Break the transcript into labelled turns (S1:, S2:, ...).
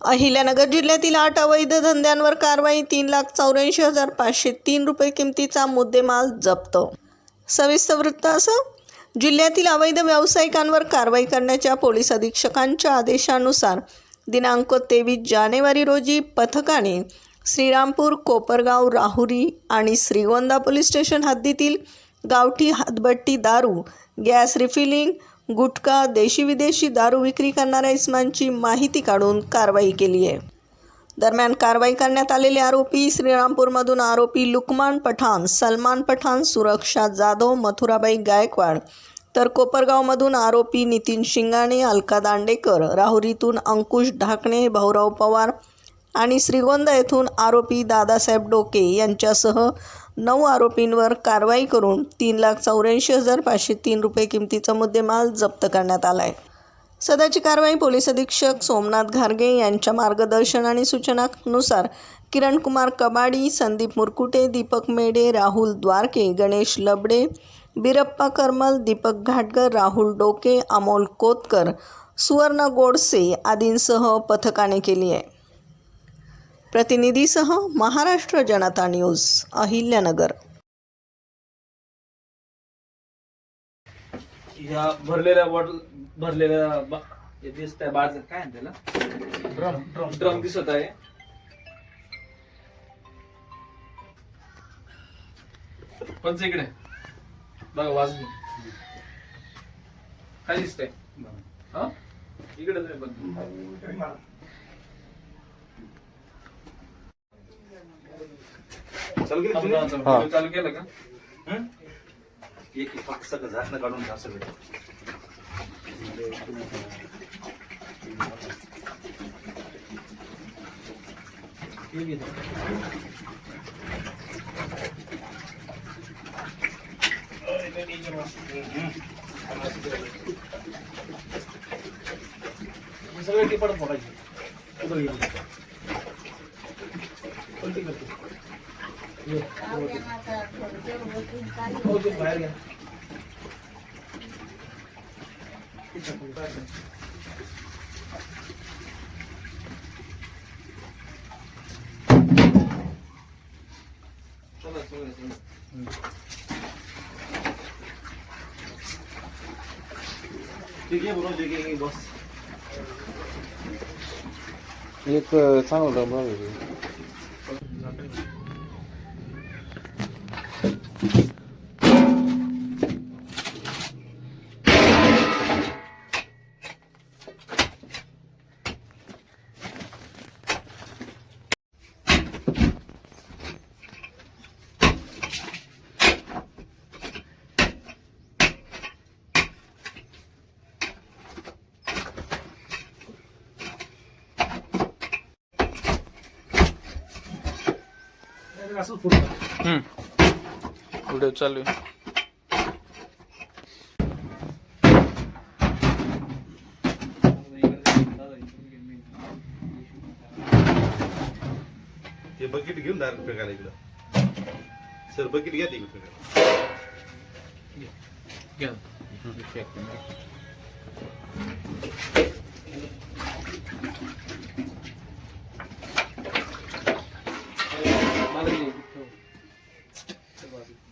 S1: अहिल्यानगर जिल्ह्यातील आठ अवैध धंद्यांवर कारवाई तीन लाख चौऱ्याऐंशी हजार पाचशे तीन रुपये किमतीचा मुद्देमाल जप्त. सविस्तर वृत्त असं? जिल्ह्यातील अवैध व्यावसायिकांवर कारवाई करण्याच्या पोलीस अधीक्षकांच्या आदेशानुसार दिनांक तेवीस जानेवारी रोजी पथकाने श्रीरामपूर कोपरगाव राहुरी आणि श्रीगोंदा पोलीस स्टेशन हद्दीतील गावठी हातबट्टी दारू गॅस रिफिलिंग गुटखा देशी विदेशी दारू विक्री करणाऱ्या इसमांची माहिती काढून कारवाई केली आहे. दरम्यान कारवाई करण्यात आलेले आरोपी श्रीरामपूरमधून आरोपी लुकमान पठाण सलमान पठाण सुरक्षा जाधव मथुराबाई गायकवाड तर कोपरगावमधून आरोपी नितीन शिंगाणे अलका दांडेकर राहुरीतून अंकुश ढाकणे भाऊराव पवार आणि श्रीगोंदा येथून आरोपी दादासाहेब डोके यांच्यासह नऊ आरोपींवर कारवाई करून तीन लाख चौऱ्याऐंशी हजार पाचशे तीन रुपये किमतीचा मुद्देमाल जप्त करण्यात आला आहे सध्याची कारवाई पोलीस अधीक्षक सोमनाथ घारगे यांच्या मार्गदर्शन आणि सूचनानुसार किरणकुमार कबाडी संदीप मुरकुटे दीपक मेडे राहुल द्वारके गणेश लबडे बिरप्पा करमल दीपक घाटकर राहुल डोके अमोल कोतकर सुवर्ण गोडसे आदींसह पथकाने केली आहे. प्रतिनिधीसह महाराष्ट्र जनता न्यूज अहिल्यानगर.
S2: ह्या भरलेल्या बॉटल भरलेल्या बा- हे दिसत आहे बाज काय आहे त्याला? Drum drum. ड्रम दिसत आहे. पंच इकडे. बघा वाजली. काय दिसतंय? हा? इकडे नाही पण.
S3: चालू केलं
S2: थांब, थांब,
S3: तुम्ही?
S2: थांब. व्हिडिओ चालू केलं का
S3: हं? एक एक पाच सगळं झाकणं काढून घ्या सगळं
S2: सगळे टिपड फोडायचे कुठं गेली? पलटी करते. बाहेर घ्या. बरोबर
S4: एक चांगलं
S2: असंच पुढं
S4: व्हिडिओ चालू आहे.
S3: ते बकेट घेऊन डायरेक्ट फेकायला इकडं. सर बकेट घ्या तिकडे फेकायला
S2: घ्या. পারি